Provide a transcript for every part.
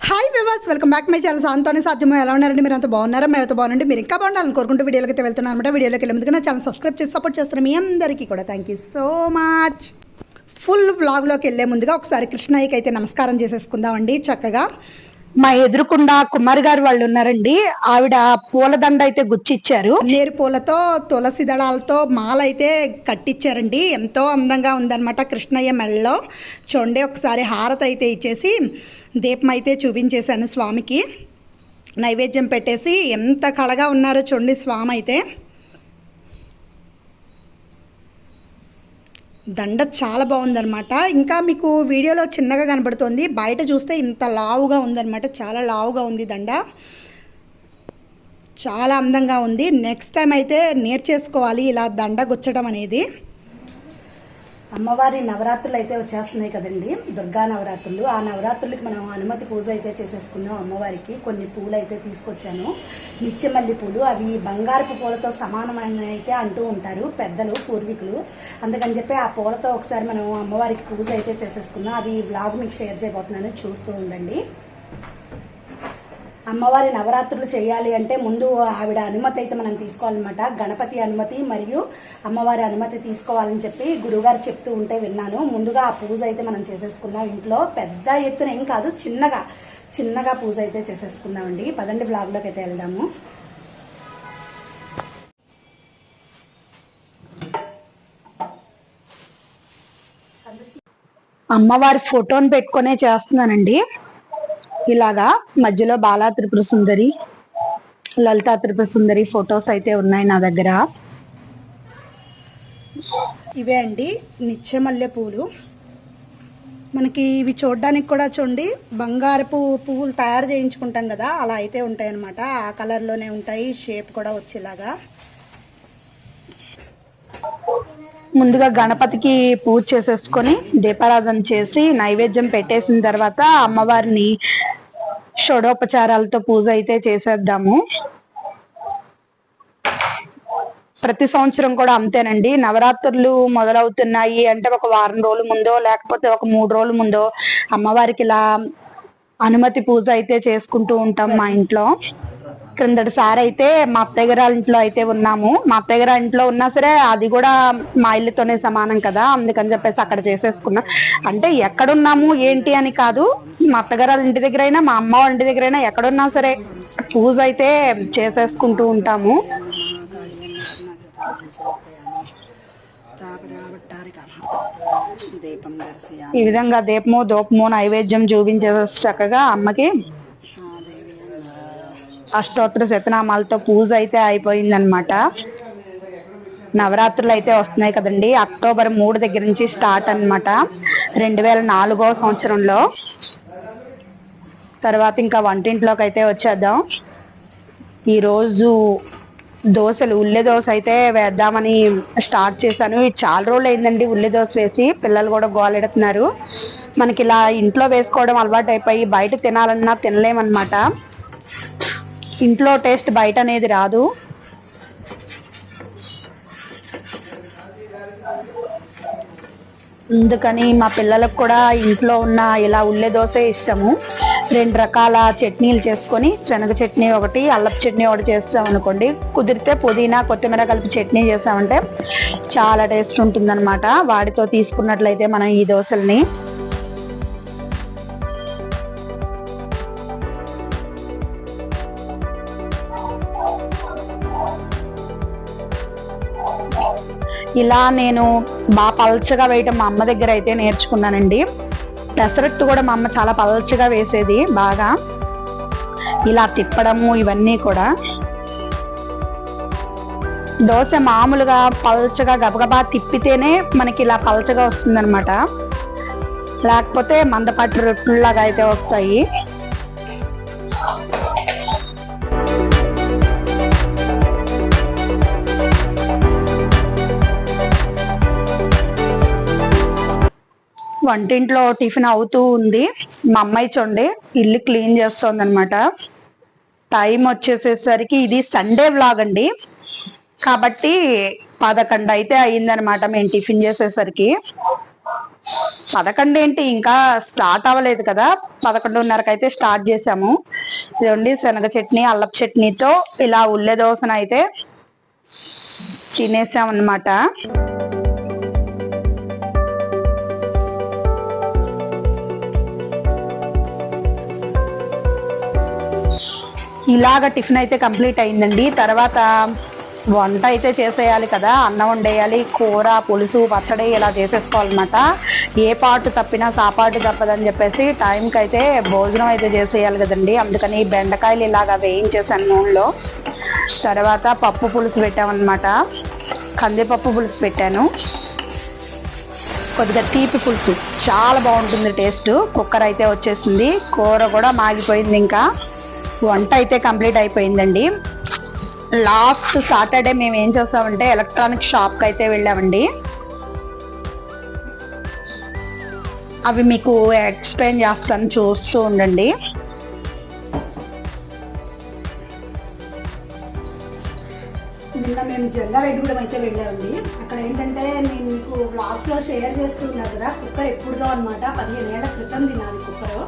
Hi వివాస్ welcome back my channel సాంతోనే సాధ్యమో ఎలా ఉన్నారండి? మీరు అంత బాగున్నారా? మేమైతే బాగుండండి మీరు ఇంకా బాగుండాలని కోరుకుంటూ వీడియోలకి అయితే వెళ్తున్నాను అనమాట వీడియోలోకి వెళ్ళేందుకు నా ఛానల్ సబ్స్క్రైబ్ చేసి సపోర్ట్ చేస్తారు మీ అందరికీ కూడా thank you so much full వ్లాగ్లోకి వెళ్ళే ముందుగా ఒకసారి కృష్ణయ్యకి అయితే నమస్కారం చేసేసుకుందామండి. చక్కగా మా ఎదురుకుండా కుమారి గారు వాళ్ళు ఉన్నారండి. ఆవిడ పూలదండ అయితే గుచ్చిచ్చారు. నేరు పూలతో తులసి దళాలతో మాల అయితే కట్టించారండి ఎంతో అందంగా ఉందన్నమాట కృష్ణయ్య మెళ్ళలో. చూడండి ఒకసారి హారత అయితే ఇచ్చేసి దీపం అయితే చూపించేశాను స్వామికి. నైవేద్యం పెట్టేసి ఎంత కళగా ఉన్నారో చూడండి స్వామి అయితే దండ చాలా బాగుందన్నమాట. ఇంకా మీకు వీడియోలో చిన్నగా కనబడుతుంది. బయట చూస్తే ఇంత లావుగా ఉందన్నమాట. చాలా లావుగా ఉంది దండ. చాలా అందంగా ఉంది. నెక్స్ట్ టైం అయితే నేర్చేసుకోవాలి ఇలా దండ గుచ్చడం అనేది. అమ్మవారి నవరాత్రులు అయితే వచ్చేస్తున్నాయి కదండి. దుర్గా నవరాత్రులు. ఆ నవరాత్రులకి మనం అనుమతి పూజ అయితే చేసేసుకున్నాం అమ్మవారికి. కొన్ని పూలు అయితే తీసుకొచ్చాను. నిత్యమల్లి పూలు. అవి బంగారపు పూలతో సమానమైన అయితే అంటూ ఉంటారు పెద్దలు పూర్వీకులు. అందుకని చెప్పి ఆ పూలతో ఒకసారి మనం అమ్మవారికి పూజ అయితే చేసేసుకున్నాం. అది వ్లాగ్ మీకు షేర్ చేయబోతున్నాను. చూస్తూ ఉండండి. అమ్మవారి నవరాత్రులు చేయాలి అంటే ముందు ఆవిడ అనుమతి అయితే మనం తీసుకోవాలన్నమాట. గణపతి అనుమతి మరియు అమ్మవారి అనుమతి తీసుకోవాలని చెప్పి గురుగారు చెప్తూ ఉంటే విన్నాను. ముందుగా ఆ పూజ అయితే మనం చేసేసుకున్నాం ఇంట్లో పెద్ద ఎత్తున ఏం కాదు చిన్నగా చిన్నగా పూజ అయితే చేసేసుకున్నామండి పదండి బ్లాగ్లోకి అయితే వెళ్దాము. అమ్మవారి ఫోటోని పెట్టుకునే చేస్తున్నానండి. ఇలాగా మధ్యలో బాలా త్రిపుర సుందరి లలితా త్రిపుర సుందరి ఫొటోస్ అయితే ఉన్నాయి నా దగ్గర. ఇవే అండి నిత్యమల్లె పూలు. మనకి ఇవి చూడడానికి కూడా చూడండి బంగారపు పువ్వులు తయారు చేయించుకుంటాం కదా అలా అయితే ఉంటాయి అన్నమాట ఆ కలర్లోనే ఉంటాయి షేప్ కూడా వచ్చేలాగా. ముందుగా గణపతికి పూజ చేసేసుకొని దీపారాధన చేసి నైవేద్యం పెట్టేసిన తర్వాత అమ్మవారిని షోడోపచారాలతో పూజ అయితే చేసేద్దాము. ప్రతి సంవత్సరం కూడా అంతేనండి. నవరాత్రులు మొదలవుతున్నాయి అంటే ఒక వారం రోజుల ముందో లేకపోతే ఒక మూడు రోజుల ముందో అమ్మవారికి ఇలా అనుమతి పూజ అయితే చేసుకుంటూ ఉంటాం మా ఇంట్లో. క్రిందటిసారి అయితే మా అత్తయ్య గారి ఇంట్లో అయితే ఉన్నాము. మా అత్తయ్య గారి ఇంట్లో ఉన్నా సరే అది కూడా మా ఇల్లుతోనే సమానం కదా. అందుకని చెప్పేసి అక్కడ చేసేసుకున్నాం. అంటే ఎక్కడున్నాము ఏంటి అని కాదు. మా అత్తగారు వాళ్ళ ఇంటి దగ్గర అయినా మా అమ్మ వాళ్ళ ఇంటి దగ్గర అయినా ఎక్కడున్నా సరే పూజ అయితే చేసేసుకుంటూ ఉంటాము. ఈ విధంగా దీపము దూపము నైవేద్యం చూపించేసి చక్కగా అమ్మకి అష్టోత్తర శతనామాలతో పూజ అయితే అయిపోయిందనమాట నవరాత్రులు అయితే వస్తున్నాయి కదండి. అక్టోబర్ మూడు దగ్గర నుంచి స్టార్ట్ అన్నమాట. రెండు వేల నాలుగో సంవత్సరంలో. తర్వాత ఇంకా వంటింట్లోకి అయితే వచ్చేద్దాం. ఈరోజు దోశలు ఉల్లి దోశ అయితే వేద్దామని స్టార్ట్ చేశాను. ఇది చాలా రోజులు అయిందండి ఉల్లి దోశ వేసి. పిల్లలు కూడా గోలెడుతున్నారు. మనకి ఇలా ఇంట్లో వేసుకోవడం అలవాటు అయిపోయి బయట తినాలన్నా తినలేమన్నమాట. ఇంట్లో టేస్ట్ బయట అనేది రాదు. అందుకని మా పిల్లలకు కూడా ఇంట్లో ఉన్న ఇలా ఉల్లే దోశ ఇష్టము. రెండు రకాల చట్నీలు చేసుకొని శనగ చట్నీ ఒకటి అల్లపు చట్నీ ఒకటి చేస్తాం అనుకోండి. కుదిరితే పుదీనా కొత్తిమీర కలిపి చట్నీ చేసామంటే చాలా టేస్ట్ ఉంటుందన్నమాట. వాటితో తీసుకున్నట్లయితే మనం ఈ దోశల్ని ఇలా నేను బాగా పలచగా వేయటం మా అమ్మ దగ్గర అయితే నేర్చుకున్నానండి. పెసరట్టు కూడా మా అమ్మ చాలా పలచగా వేసేది బాగా. ఇలా తిప్పడము ఇవన్నీ కూడా. దోశ మామూలుగా పలచగా గబగబా తిప్పితేనే మనకి ఇలా పలచగా వస్తుందన్నమాట. లేకపోతే మందపాటి రొట్టులాగా అయితే వస్తాయి. వంటింట్లో టిఫిన్ అవుతూ ఉంది. మా అమ్మాయి చూడండి ఇల్లు క్లీన్ చేస్తుంది అనమాట టైం వచ్చేసేసరికి ఇది సండే వ్లాగ్ అండి. కాబట్టి పదకొండు అయితే అయిందనమాట మేము టిఫిన్ చేసేసరికి. పదకొండు ఏంటి? ఇంకా స్టార్ట్ అవ్వలేదు కదా. పదకొండున్నరకు అయితే స్టార్ట్ చేసాము ఇదండి శనగ చట్నీ అల్లపు చట్నీతో ఇలా ఉల్లె దోశను అయితే తినేసామన్నమాట. ఇలాగ టిఫిన్ అయితే కంప్లీట్ అయిందండి. తర్వాత వంట అయితే చేసేయాలి కదా అన్నం వండేయాలి కూర పులుసు పచ్చడి ఇలా చేసేసుకోవాలన్నమాట. ఏ పాటు తప్పినా సాపాటు తప్పదని చెప్పేసి టైంకి అయితే భోజనం అయితే చేసేయాలి కదండి. అందుకని బెండకాయలు ఇలాగా వేయించేసాను నూనెలో. తర్వాత పప్పు పులుసు పెట్టామన్నమాట. కందిపప్పు పులుసు పెట్టాను. కొద్దిగా తీపి పులుసు. చాలా బాగుంటుంది టేస్ట్. కుక్కర్ అయితే వచ్చేసింది. కూర కూడా మాగిపోయింది ఇంకా. వంట అయితే కంప్లీట్ అయిపోయిందండి. లాస్ట్ సాటర్డే మేము ఏం చేసామంటే ఎలక్ట్రానిక్ షాప్కి అయితే వెళ్ళామండి. అవి మీకు ఎక్స్ప్లెయిన్ చేస్తాను చూస్తూ ఉండండి. నిన్న మేము జంగారెడ్డిగూడెం అయితే వెళ్ళామండి. అక్కడ ఏంటంటే నేను మీకు బ్లాగ్స్లో షేర్ చేస్తున్నారు కదా కుక్కర్ ఎప్పుడుదో అనమాట పదిహేను ఏళ్ళ క్రితం తిన్నది కుక్కర్.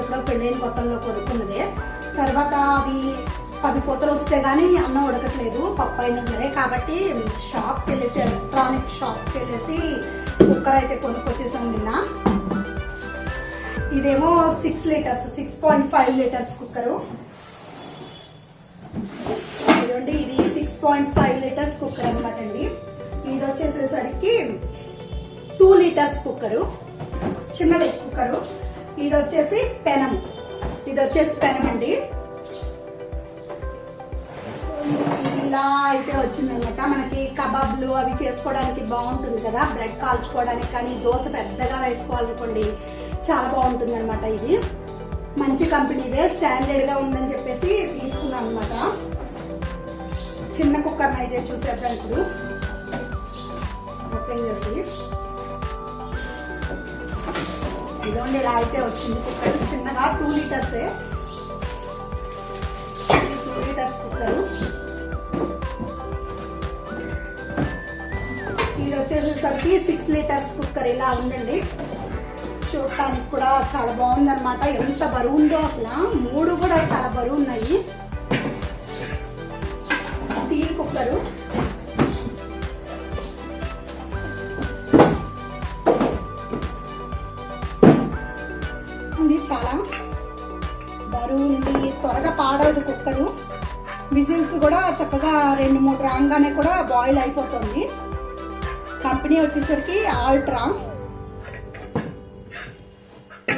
ఎప్పుడో పెళ్ళైన కొత్తల్లో కొనుక్కున్నదే. తర్వాత అది పది పూతలు వస్తే కానీ అన్నం ఉడకట్లేదు పప్పు అయినా సరే. కాబట్టి షాప్కి వెళ్ళేసి ఎలక్ట్రానిక్ షాప్కి వెళ్ళేసి కుక్కర్ అయితే కొనుక్కొచ్చేసాం నిన్న. ఇదేమో six litres six point five litres cooker ఇదండి ఇది six point five litres cooker అనమాట అండి. ఇది వచ్చేసేసరికి టూ లీటర్స్ కుక్కరు చిన్నది కుక్కరు ఇది వచ్చేసి పెనం. ఇది వచ్చేసి పెనం అండి. ఇలా అయితే వచ్చిందనమాట. మనకి కబాబ్లు అవి చేసుకోవడానికి బాగుంటుంది కదా. బ్రెడ్ కాల్చుకోవడానికి కానీ దోశ పెద్దగా వేసుకోవాలనుకోండి చాలా బాగుంటుంది అనమాట ఇది. మంచి కంపెనీదే స్టాండర్డ్గా ఉందని చెప్పేసి తీసుకున్నాను అనమాట చిన్న కుక్కర్ అయితే చూసేద్దాం ఇప్పుడు. ఓపెన్ చేసి. ఇదిగోండి ఇలా అయితే వచ్చింది. కుక్కర్ చిన్నగా టూ లీటర్సే టూ లీటర్స్ కుక్కర్. ఇది వచ్చేసరికి సిక్స్ లీటర్స్ కుక్కర్. ఇలా ఉందండి. చూడటానికి కూడా చాలా బాగుందన్నమాట. ఎంత బరువు ఉందో అసలు. మూడు కూడా చాలా బరువు ఉన్నాయి. Steel cooker. బరువు ఇది త్వరగా పాడవదు కుక్కరు. విజిల్స్ కూడా చక్కగా రెండు మూడు రాగానే కూడా బాయిల్ అయిపోతుంది. కంపెనీ వచ్చేసరికి ఆల్ట్రా.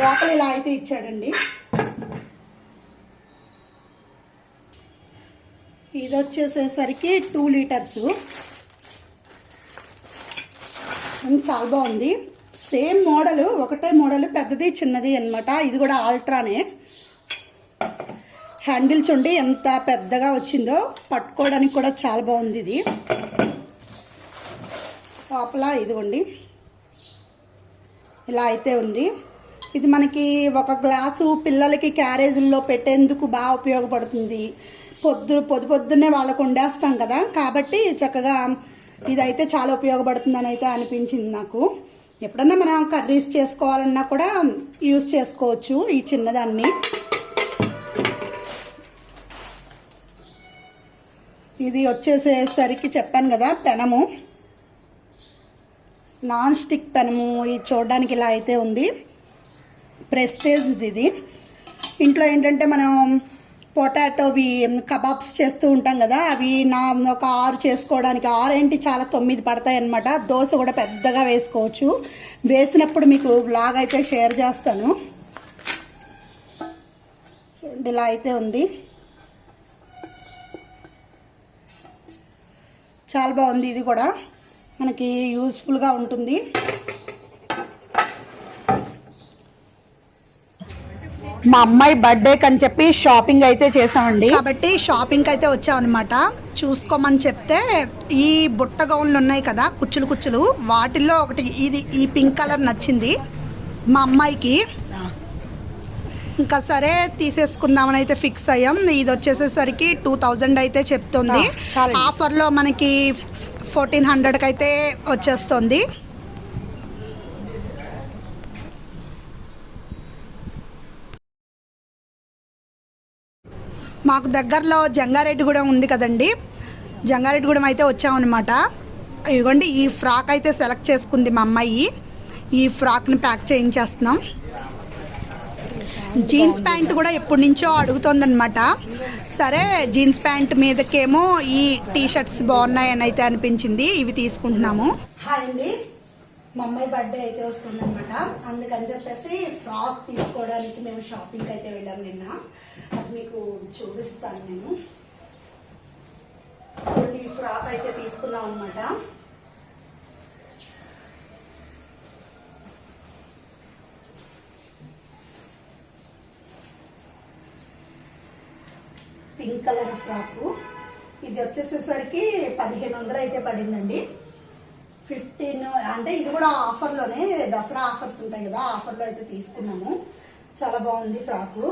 లోపల ఇలా అయితే ఇచ్చాడండి. ఇది వచ్చేసేసరికి టూ లీటర్స్. చాలా బాగుంది. సేమ్ మోడల్ ఒకటే మోడల్ పెద్దది చిన్నది అనమాట ఇది కూడా ఆల్ట్రానే. హ్యాండిల్ చూడండి ఎంత పెద్దగా వచ్చిందో. పట్టుకోవడానికి కూడా చాలా బాగుంది ఇది. లోపల ఇదిగోండి. ఇలా అయితే ఉంది. ఇది మనకి ఒక గ్లాసు పిల్లలకి క్యారేజీల్లో పెట్టేందుకు బాగా ఉపయోగపడుతుంది. పొద్దు పొద్దు పొద్దున్నే వాళ్ళకు వండేస్తాం కదా. కాబట్టి చక్కగా ఇదైతే చాలా ఉపయోగపడుతుందని అయితే అనిపించింది నాకు. ఎప్పుడన్నా మనం కర్రీస్ చేసుకోవాలన్నా కూడా యూస్ చేసుకోవచ్చు ఈ చిన్నదాన్ని. ఇది వచ్చేసేసరికి చెప్పాను కదా పెనము. నాన్ స్టిక్ పెనము ఇది చూడడానికి ఇలా అయితే ఉంది. ప్రెస్టేజ్ ఇది ఇంట్లో ఏంటంటే మనం పొటాటోవి కబాబ్స్ చేస్తూ ఉంటాం కదా అవి నా ఒక ఆరు చేసుకోవడానికి ఆరు ఏంటి చాలా తొమ్మిది పడతాయి అనమాట దోశ కూడా పెద్దగా వేసుకోవచ్చు. వేసినప్పుడు మీకు వ్లాగ్ అయితే షేర్ చేస్తాను. ఇలా అయితే ఉంది. చాలా బాగుంది ఇది కూడా. మనకి యూస్ఫుల్గా ఉంటుంది. మా అమ్మాయి బర్త్డే అని చెప్పి షాపింగ్ అయితే చేసామండి కాబట్టి షాపింగ్ అయితే వచ్చామన్నమాట. చూసుకోమని చెప్తే ఈ బుట్ట గౌన్లు ఉన్నాయి కదా కుచ్చులు కుచ్చులు. వాటిల్లో ఒకటి ఇది ఈ పింక్ కలర్ నచ్చింది మా అమ్మాయికి. ఇంకా సరే తీసేసుకుందామని అయితే ఫిక్స్ అయ్యాం. ఇది వచ్చేసేసరికి టూ థౌజండ్ అయితే చెప్తుంది. ఆఫర్లో మనకి ఫోర్టీన్ హండ్రెడ్కి అయితే వచ్చేస్తుంది. మాకు దగ్గరలో జంగారెడ్డిగూడెం ఉంది కదండి. జంగారెడ్డిగూడెం అయితే వచ్చామన్నమాట. ఇదిగోండి ఈ ఫ్రాక్ అయితే సెలెక్ట్ చేసుకుంది మా అమ్మాయి. ఈ ఫ్రాక్ని ప్యాక్ చేయించేస్తున్నాం. జీన్స్ ప్యాంట్ కూడా ఎప్పటి నుంచో అడుగుతోందనమాట సరే జీన్స్ ప్యాంట్ మీదకేమో ఈ టీ షర్ట్స్ బాగున్నాయని అయితే అనిపించింది. ఇవి తీసుకుంటున్నాము. హాయ్ అండి. మా అమ్మాయి బర్త్డే అయితే వస్తుందన్నమాట. అందుకని చెప్పేసి ఫ్రాక్ తీసుకోవడానికి మేము షాపింగ్కి అయితే వెళ్ళాం నిన్న. అది మీకు చూపిస్తాను నేను. ఈ ఫ్రాక్ అయితే తీసుకున్నాం అనమాట పింక్ కలర్ ఫ్రాక్. ఇది వచ్చేసేసరికి పదిహేను వందలు అయితే పడిందండి. ఫిఫ్టీన్ అంటే ఇది కూడా ఆఫర్లోనే దసరా ఆఫర్స్ ఉంటాయి కదా ఆఫర్లో అయితే తీసుకున్నాము. చాలా బాగుంది ఫ్రాకు.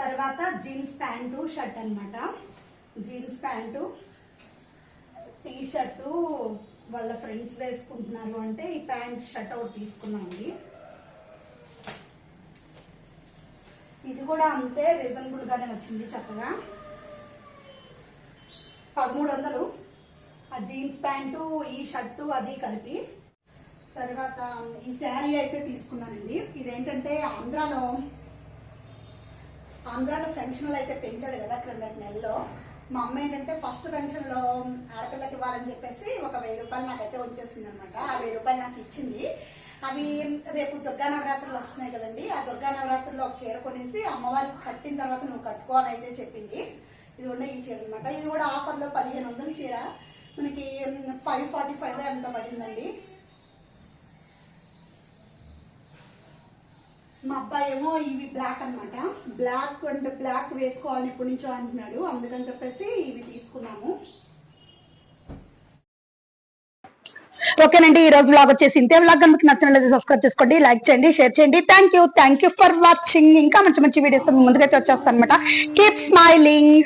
తర్వాత జీన్స్ ప్యాంటు షర్ట్ అన్నమాట. జీన్స్ ప్యాంటు టీ షర్టు వాళ్ళ ఫ్రెండ్స్ వేసుకుంటున్నారు అంటే ఈ ప్యాంట్ షర్ట్ ఒకటి తీసుకున్నామండి. ఇది కూడా అంతే రీజనబుల్ గానే వచ్చింది చక్కగా. పదమూడు వందలు ఆ జీన్స్ ప్యాంటు ఈ షర్టు అది కలిపి. తర్వాత ఈ శారీ అయితే తీసుకున్నానండి. ఇదేంటంటే ఆంధ్రాలో ఆంధ్రాలో ఫంక్షన్లు అయితే పెంచాడు కదా క్రిందటి నెలలో. మా అమ్మ ఏంటంటే ఫస్ట్ ఫెన్షన్లో ఆడపిల్లకి ఇవ్వాలని చెప్పేసి ఒక వెయ్యి రూపాయలు నాకైతే వచ్చేసింది అనమాట ఆ వెయ్యి రూపాయలు నాకు ఇచ్చింది. అవి రేపు దుర్గా నవరాత్రులు వస్తున్నాయి కదండి. ఆ దుర్గా నవరాత్రుల్లో ఒక చీర కొనేసి అమ్మవారికి కట్టిన తర్వాత నువ్వు కట్టుకోవాలని అయితే చెప్పింది. ఇది కూడా ఈ చీర అనమాట ఇది కూడా ఆఫర్లో పదిహేను వందల చీర. మనకి ఫైవ్ ఫార్టీ ఫైవ్ ఎంత పడిందండి? మా అబ్బాయి ఏమో ఇవి బ్లాక్ అనమాట బ్లాక్ అంటే బ్లాక్ వేసుకోవాలని ఎప్పటి నుంచో అంటున్నాడు. అందుకని చెప్పేసి ఇవి తీసుకున్నాము. ఓకేనండి ఈ రోజు బ్లాగ్ వచ్చేసి ఇంతే. బ్లాగ్ కనుక నచ్చినట్లయితే సబ్స్క్రైబ్ చేసుకోండి లైక్ చేయండి షేర్ చేయండి. Thank you thank you for watching ఇంకా మంచి మంచి వీడియోస్ ముందుకైతే వచ్చేస్తాను అనమాట కీప్ స్మైలింగ్